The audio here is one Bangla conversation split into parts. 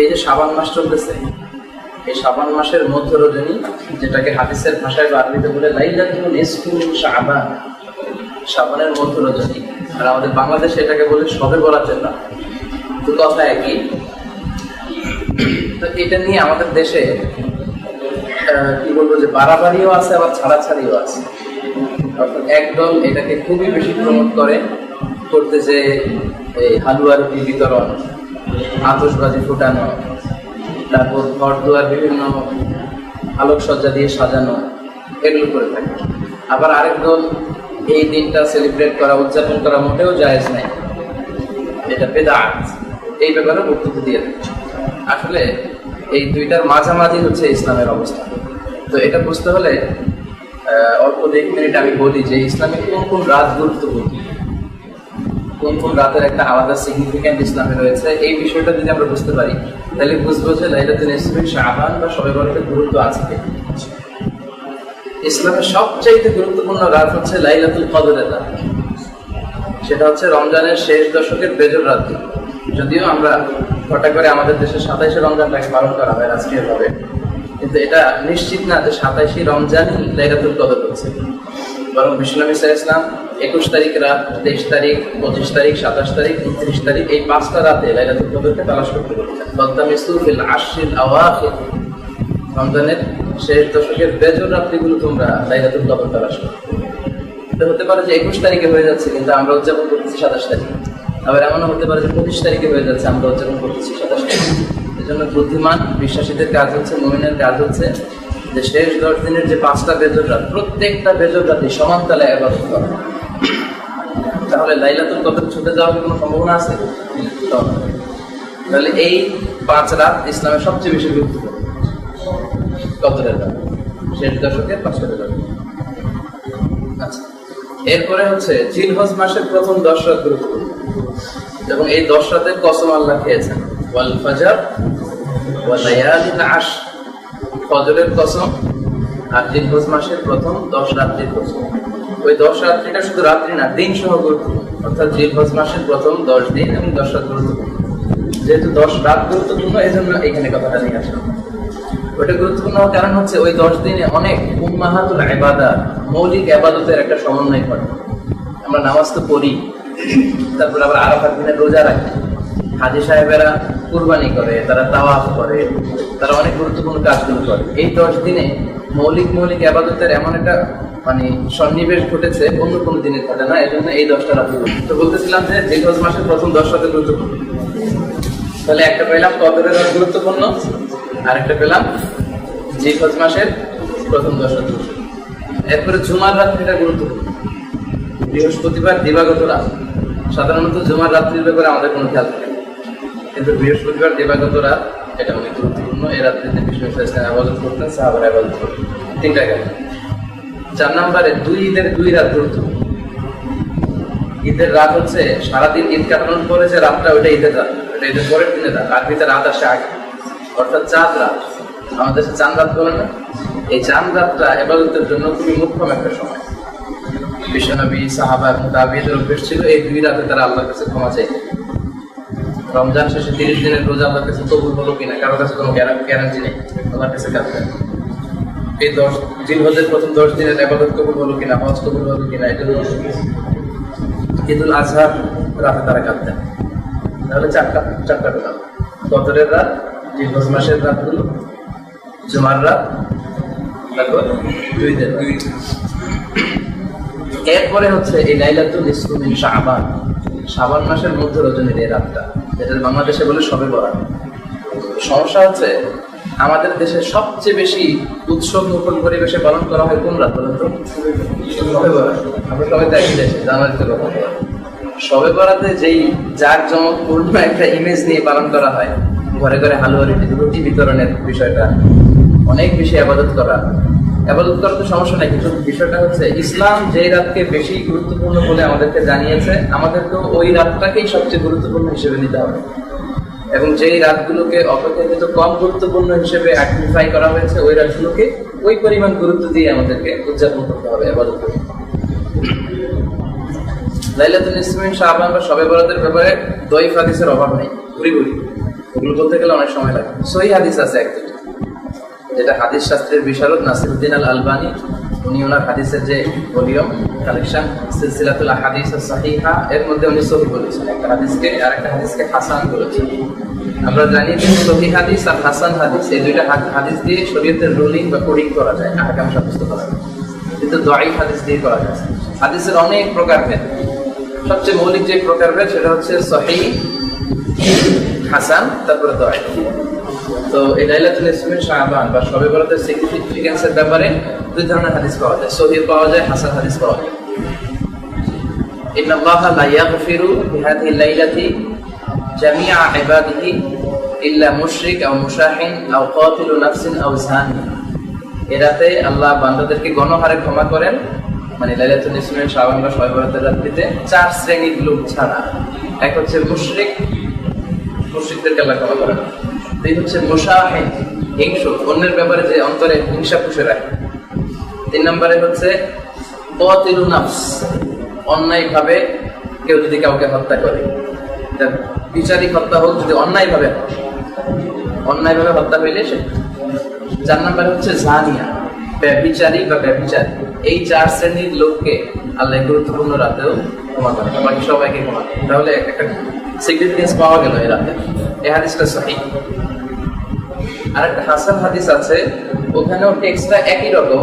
এই যে সাবান মাস চলতেছে, এই সাবান মাসের মধ্য রজনী, যেটাকে হাদিসের ভাষায় বা বলে লাইলাতুল শাবান শ্রাবণের মধ্য রজনী। আর আমাদের বাংলাদেশে এটাকে বলে সবে বরাতের না তো কথা একই। তো এটা নিয়ে আমাদের দেশে কি বলব যে বাড়াবাড়িও আছে, আবার ছাড়াছাড়িও আছে। অর্থাৎ একদল এটাকে খুবই বেশি প্রমোট করে করতে যে এই হালুয়া রুটি বিতরণ। আতসবাজি ফুটানো, তারপর ঘর দুয়ার বিভিন্ন আলোকসজ্জা দিয়ে সাজানো, এগুলো করে থাকে। আবার আরেক দল এই দিনটা সেলিব্রেট করা, উদযাপন করা মোটেও জায়েজ নাই। এটা বেদাত। এই ব্যাপারে বক্তব্য দিয়ে থাকে আসলে এই দুইটার মাঝামাঝি হচ্ছে ইসলামের অবস্থা। তো এটা বুঝতে হলে অল্প দেড় মিনিট আমি বলি যে ইসলামের কোন কোন রাত গুরুত্বপূর্ণ। কোন কোন রাতের একটা আলাদা সিগনিফিক্যান্ট ইসলামে রয়েছে, এই বিষয়টা যদি আমরা বুঝতে পারি, তাহলে বুঝব যে লাইলাতুল ইসলামের শাহবান বা সবে বরাতের গুরুত্ব আছে? ইসলামের সবচাইতে গুরুত্বপূর্ণ রাত হচ্ছে লাইলাতুল কদরের রাত। সেটা হচ্ছে রমজানের শেষ দশকের বেজর রাত্রি যদিও আমরা হঠাৎ করে আমাদের দেশে সাতাইশে রমজানটাকে পালন করা হয় রাষ্ট্রীয়ভাবে, কিন্তু এটা নিশ্চিত না যে সাতাইশে রমজানই লাইলাতুল কদর হচ্ছে। বরং বিশ্বনবী ইসলাম একুশ তারিখ রাত, তেইশ তারিখ, পঁচিশ তারিখ, সাতাশ তারিখ, উনত্রিশ তারিখ, এই পাঁচটা রাতে লাইলাতুল কদরকে তালাশ করতে বলেছেন। বদ্দামিসু ফিল আশিল রমজানের শেষ দশকের বেজর রাত্রিগুলো তোমরা লাইলাতুল কদর তালাশ করো। এটা হতে পারে যে একুশ তারিখে হয়ে যাচ্ছে, কিন্তু আমরা উদযাপন করতেছি সাতাশ তারিখ। আবার এমনও হতে পারে যে পঁচিশ তারিখে হয়ে যাচ্ছে, আমরা উদযাপন করতেছি সাতাশ তারিখে। এই জন্য বুদ্ধিমান, বিশ্বাসীদের কাজ হচ্ছে, মোমিনের কাজ হচ্ছে যে শেষ দশ দিনের যে পাঁচটা বেজর রাত, প্রত্যেকটা বেজর সমান তালে আবাদত করা। তাহলে লাইলাতুল কদর ছুটে যাওয়ার কোনো সম্ভাবনা আছে? তাহলে এই পাঁচ রাত ইসলামের সবচেয়ে বেশি গুরুত্বপূর্ণ। কদরের রাত। শেষ দশকের পাঁচটা বেজর। আচ্ছা। এরপরে হচ্ছে জিলহজ মাসের প্রথম দশ রাত গুরুত্বপূর্ণ। এবং এই দশ রাতের কসম আল্লাহ খেয়েছেন। ওয়াল ফাজার ওয়াল আশ ফজরের কসম আর জিলহজ মাসের প্রথম দশ রাত্রির কসম। ওই দশ রাত্রিটা শুধু রাত্রি না, দিন সহ গুরুত্বপূর্ণ। অর্থাৎ জিলহজ মাসের প্রথম দশ দিন এবং দশ রাত গুরুত্বপূর্ণ। যেহেতু দশ রাত গুরুত্বপূর্ণ এই জন্য এখানে কথাটা নিয়ে আসলাম। ওটা গুরুত্বপূর্ণ কারণ হচ্ছে ওই দশ দিনে অনেক উম্মাহাতুল আবাদা মৌলিক আবাদতের একটা সমন্বয় ঘটে আমরা নামাজ তো পড়ি, তারপর আবার আরাফাত দিনে রোজা রাখি। হাজি সাহেবেরা কুরবানি করে, তারা তাওয়াফ করে, তারা অনেক গুরুত্বপূর্ণ কাজগুলো করে। এই দশ দিনে মৌলিক মৌলিক আবাদতের এমন একটা মানে সন্নিবেশ ঘটেছে, অন্য কোনো দিনে ঘটে না এই জন্য এই দশটা রাত তো বলতেছিলাম যে জিলহজ মাসের প্রথম দশ রাতে গুরুত্বপূর্ণ। তাহলে একটা পেলাম কদরের রাত গুরুত্বপূর্ণ আর একটা পেলাম জিফজ মাসের প্রথম দশ রাত। এরপরে জুমার রাত্রিটা গুরুত্বপূর্ণ। বৃহস্পতিবার দিবাগত রাত। সাধারণত জুমার রাত্রির ব্যাপারে আমাদের কোনো খেয়াল থাকে। কিন্তু বৃহস্পতিবার দেবাগত রাত এটা অনেক গুরুত্বপূর্ণ এই রাত্রিতে বিষ্ণু আবাদত করতেন, সাহাবার আবাদত করতেন। তিনটা গেল চার নম্বরে দুই ঈদের দুই রাত গুরুত্বপূর্ণ ঈদের রাত হচ্ছে সারাদিন ঈদ কাটানোর পরে যে রাতটা, ওইটা ঈদের রাত। ওটা ঈদের পরের দিনের রাত আর ভিতরে রাত আসে আগে। অর্থাৎ চাঁদ রাত। আমাদের দেশে চাঁদ রাত বলে না? এই চাঁদ রাতটা এবাদতের জন্য খুবই মুখ্যম একটা সময়। বিশ্বনবী, সাহাবা এবং তাবিদের অভ্যেস ছিল, এই দুই রাতে তারা আল্লাহর কাছে ক্ষমা চাই রমজান শেষে তিরিশ দিনের রোজা আল্লাহর কাছে কবুল হলো কিনা? কারোর কাছে কোনো গ্যারান্টি নেই। আল্লাহর কাছে কাজ এই দশ জিলহজের প্রথম দশ দিনের আবাদত কবুল হলো কিনা, হজ কবুল হলো কিনা এটা ঈদুল আজহার রাতে তারা কাঁদতেন। তাহলে চারটা চারটা পেলাম কদরের রাত জিলহজ মাসের রাতগুলো, জুমার রাত, তারপর দুই দিন। দুই এরপরে হচ্ছে এই লাইলাতুল ইসলামিন শাবান শাবান মাসের মধ্য রজনীর এই রাতটা। যেটা বাংলাদেশে বলে সবে বরাত। সমস্যা হচ্ছে, আমাদের দেশে সবচেয়ে বেশি উৎসব মুখর পরিবেশে পালন করা হয় কোন রাত বলেন তো? সবে বরাত। আমরা সবাই তো কথা সবে বরাতে যেই জাক জমকপূর্ণ একটা ইমেজ নিয়ে পালন করা হয়, ঘরে ঘরে হালুয়া রুটি রুটি বিতরণের বিষয়টা, অনেক বেশি আবাদত করা আবাদত করার তো সমস্যা নাই, কিন্তু বিষয়টা হচ্ছে ইসলাম যে রাতকে বেশি গুরুত্বপূর্ণ বলে আমাদেরকে জানিয়েছে আমাদেরকে ওই রাতটাকেই সবচেয়ে গুরুত্বপূর্ণ হিসেবে নিতে হবে। এবং যেই রাতগুলোকে অপেক্ষাকৃত কম গুরুত্বপূর্ণ হিসেবে আইডেন্টিফাই করা হয়েছে, ওই রাতগুলোকে ওই পরিমাণ গুরুত্ব দিয়ে আমাদেরকে উদযাপন করতে হবে আবাদত লাইলাতুল ইসলামিন শাহবান বা শবে বরাতের ব্যাপারে দইফ হাদিসের অভাব নেই ঘুরি ঘুরি ওগুলো বলতে গেলে অনেক সময় লাগে। সহি হাদিস আছে এক দুটো যেটা হাদিস শাস্ত্রের বিশারদ নাসিরুদ্দিন আল আলবানি উনি ওনার হাদিসের যে ভলিউম, কালেকশন, সিলসিলাতুল হাদিস সাহিহা, এর মধ্যে উনি সহি বলেছেন। একটা হাদিসকে আর একটা হাদিসকে হাসান বলেছেন। আমরা জানি যে সহি হাদিস আর হাসান হাদিস, এই দুইটা হাদ- হাদিস দিয়ে শরীয়তের রুলিং বা কোডিং করা যায়, আহকাম সাব্যস্ত করা যায়। কিন্তু দয়ী হাদিস দিয়ে করা যায়। হাদিসের অনেক প্রকার প্রকারভেদ সবচেয়ে মৌলিক যে প্রকার প্রকারভেদ সেটা হচ্ছে সহি, হাসান, তারপরে দয় তো এই লাইলাতুল শাহবান বা সবে ব্যাপারে দুই ধরনের হাদিস পাওয়া যায়। সহিহ পাওয়া যায়, হাসান হাদিস পাওয়া যায়। ইন আল্লাহ লা ইয়াগফিরু বিহাদিহি লাইলাতি জামিআ ইবাদিহি ইল্লা মুশরিক আও মুশাহিন আও কাতিলু নাফসিন আও জানি। এরাতে আল্লাহ বান্দাদেরকে গণহারে ক্ষমা করেন। মানে লাইলাতুল ইসমিন, শাহবান বা সবে বরাতের রাত্রিতে চার শ্রেণির লোক ছাড়া। এক হচ্ছে মুশরিক, মুশরিকদেরকে আল্লাহ ক্ষমা করেন। দুই হচ্ছে মুশাহিন হিংসু অন্যের ব্যাপারে যে অন্তরে হিংসা পুষে রাখে। তিন নম্বরে হচ্ছে কতিলু নাফস অন্যায় ভাবে কেউ যদি কাউকে হত্যা করে। বিচারিক হত্যা হোক, যদি অন্যায় ভাবে অন্যায় ভাবে হত্যা হইলে সে চার নম্বরে হচ্ছে জানিয়া ব্যবিচারী বা ব্যবিচারী এই চার শ্রেণির লোককে আল্লাহ গুরুত্বপূর্ণ রাতেও ক্ষমা করে। বাকি সবাইকে ক্ষমা করে। তাহলে একটা সিগনিফিকেন্স পাওয়া গেল এই রাতে এই হাদিসটা সহি। আর একটা হাসান হাদিস আছে, ওখানেও টেক্সটটা একই রকম।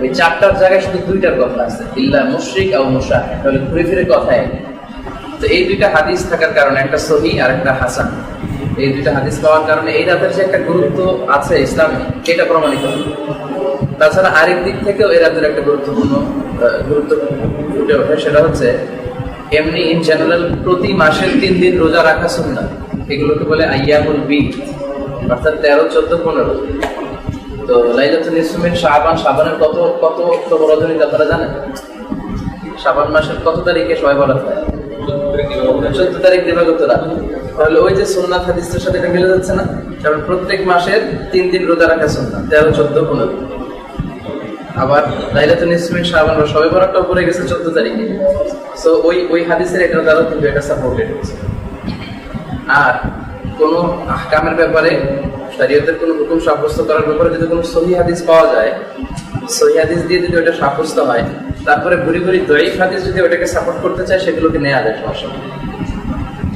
ওই চারটার জায়গায় শুধু দুইটার কথা আছে, ইল্লা মুশরিক আর মুশা তাহলে ঘুরে ফিরে কথা একই। তো এই দুইটা হাদিস থাকার কারণে, একটা সহি আর একটা হাসান। এই দুইটা হাদিস পাওয়ার কারণে এই রাতের যে একটা গুরুত্ব আছে ইসলামে, এটা প্রমাণিত। তাছাড়া আরেক দিক থেকেও এই রাতের একটা গুরুত্বপূর্ণ গুরুত্ব ফুটে ওঠে, সেটা হচ্ছে এমনি ইন জেনারেল প্রতি মাসের তিন দিন রোজা রাখা সুন্নাহ এগুলোকে বলে আইয়ামুল বিদ অর্থাৎ তেরো, চোদ্দ, পনেরো। তো লাইলাতুল ইসমিন শাবান, শাবানের কত কত অক্টোবর রজনী আপনারা জানেন? শাবান মাসের কত তারিখে সবাই বলা হয় চোদ্দ তারিখ দিবাগত রাত। তাহলে ওই যে সোমনাথ হাদিসের সাথে এটা মিলে যাচ্ছে না? কারণ প্রত্যেক মাসের তিন দিন রোজা রাখা সোমনাথ তেরো, চোদ্দ, পনেরো। আবার লাইলাতুল ইসমিন শাবান বা সবে বরাতটা পড়ে গেছে চোদ্দ তারিখে। সো ওই ওই হাদিসের এটা দ্বারা কিন্তু এটা সাপোর্টেড আর কোন আহকামের ব্যাপারে, শরীয়তের কোনো হুকুম সাব্যস্ত করার ব্যাপারে যদি কোনো সহি হাদিস পাওয়া যায়, সহি হাদিস দিয়ে যদি ওটা সাব্যস্ত হয়, তারপরে ঘুরি ঘুরি দয়ীফ হাদিস যদি ওটাকে সাপোর্ট করতে চায়, সেগুলোকে নেওয়া যায়, সমস্যা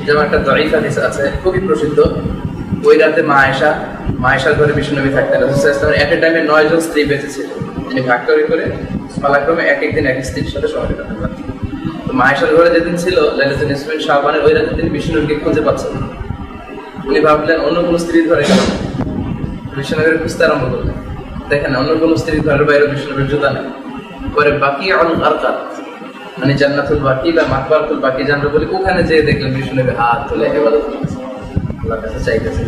যেমন একটা দয়ীফ হাদিস আছে, খুবই প্রসিদ্ধ। ওই রাতে মা আয়েশা, মা আয়েশার ঘরে বিষ্ণুনবী থাকতেন। এট এ টাইমে নয় জন স্ত্রী বেঁচে ছিল। তিনি ভাগ করে করে পালাক্রমে এক একদিন এক স্ত্রীর সাথে সময় ঘরে যেদিন ছিল ইসমিন শাহবানের ওই রাতে তিনি বিষ্ণুনবীকে খুঁজে পাচ্ছেন উনি ভাবলেন অন্য কোনো খুঁজতে আরম্ভ করলেন। দেখেন, অন্য কোনো স্ত্রীর ঘরের বাইরে বিষ্ণুনগরের জুতা নেই। পরে বাকি আল আরকাত মানে জান্নাতুল বাকি বা মাকবারতুল বাকি জানরা বলি ওখানে যেয়ে দেখলেন বিষ্ণুনবী হাত তুলে এবাদত করতেছে। আল্লাহর কাছে চাইতেছে।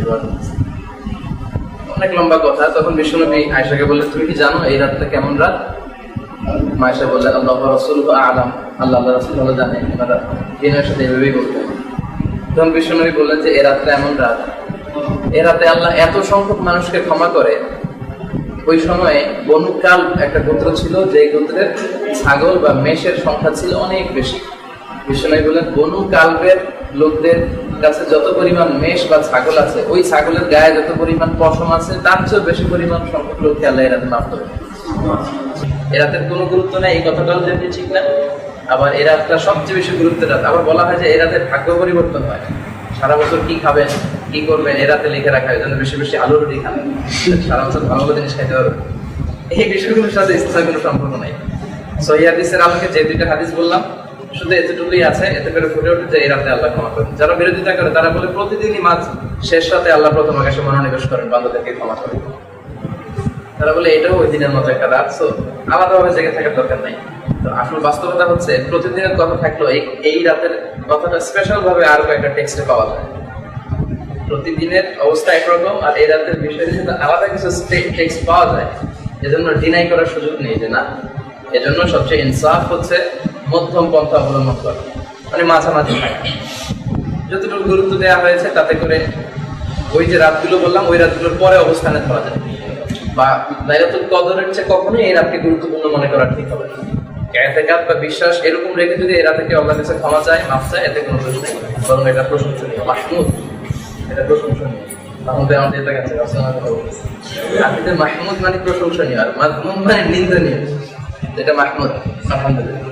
অনেক লম্বা কথা, তখন বিষ্ণুনবী আয়েশাকে বললেন, তুমি কি জানো এই রাতটা কেমন রাত? মায়েশা বললেন, আল্লাহ রসুল আলাম, আল্লাহ রসুল ভালো জানে ওনারা দিনের সাথে এভাবেই বলতেন তখন বিশ্বনবী বললেন যে, এ রাতটা এমন রাত, এ রাতে আল্লাহ এত সংখ্যক মানুষকে ক্ষমা করে, ওই সময়ে বনুকাল একটা গোত্র ছিল যে গোত্রের ছাগল বা মেষের সংখ্যা ছিল অনেক বেশি। বিশ্বনবী বললেন, বনু কালবের লোকদের কাছে যত পরিমাণ মেষ বা ছাগল আছে, ওই ছাগলের গায়ে যত পরিমাণ পশম আছে, তার চেয়েও বেশি পরিমাণ লোককে আল্লাহ এরাতে মাফ করে এ রাতের কোনো গুরুত্ব নেই, এই কথাটাও যেমনি ঠিক না। আবার এ রাতটা সবচেয়ে বেশি গুরুত্বের রাত। আবার বলা হয় যে এ রাতের ভাগ্য পরিবর্তন হয়। সারা বছর কি খাবেন, কি করবেন এ রাতে লিখে রাখা হয় যেন বেশি বেশি আলু রুটি খান। সারা বছর ভালো ভালো জিনিস খাইতে পারবেন। এই বিষয়গুলোর সাথে ইসলামের কোনো সম্পর্ক নাই। সহি হাদিসের আলোকে যে দুইটা হাদিস বললাম শুধু এতটুকুই আছে, এতে করে ফুটে ওঠে যে এই রাতে আল্লাহ ক্ষমা করেন। যারা বিরোধিতা করে, তারা বলে প্রতিদিনই মাঝ শেষ রাতে আল্লাহ প্রথম আকাশে মনোনিবেশ করেন বান্ধবদেরকে ক্ষমা করেন। তারা বলে, এটাও ওই দিনের মতো একটা রাত সো আলাদাভাবে জেগে থাকার দরকার নাই। তো আসল বাস্তবতা হচ্ছে, প্রতিদিনের কথা থাকলেও এই এই রাতের কথাটা স্পেশাল ভাবে আরও একটা টেক্সটে পাওয়া যায়। প্রতিদিনের অবস্থা একরকম, আর এই রাতের বিষয়ে যদি আলাদা কিছু টেক্সট পাওয়া যায়। এজন্য ডিনাই করার সুযোগ নেই যে না, এজন্য সবচেয়ে ইনসাফ হচ্ছে মধ্যম পন্থা অবলম্বন করা। মানে মাঝামাঝি। থাকা যতটুকু গুরুত্ব দেওয়া হয়েছে, তাতে করে ওই যে রাতগুলো বললাম, ওই রাতগুলোর পরে অবস্থানে ধরা যায় বা লাইলাতুল কদরের চেয়ে কখনোই এই রাতকে গুরুত্বপূর্ণ মনে করা ঠিক হবে এতেকাত বা বিশ্বাস এরকম রেখে যদি এই রাতে কেউ আল্লাহর কাছে ক্ষমা চায়, মাফ চায়, এতে কোনো দোষ নেই। বরং এটা প্রশংসনীয়। মাহমুদ, এটা প্রশংসনীয়। মাহমুদ মানে প্রশংসনীয় আর মাহমুদ মানে নিন্দনীয়। এটা মাহমুদ, আলহামদুলিল্লাহ।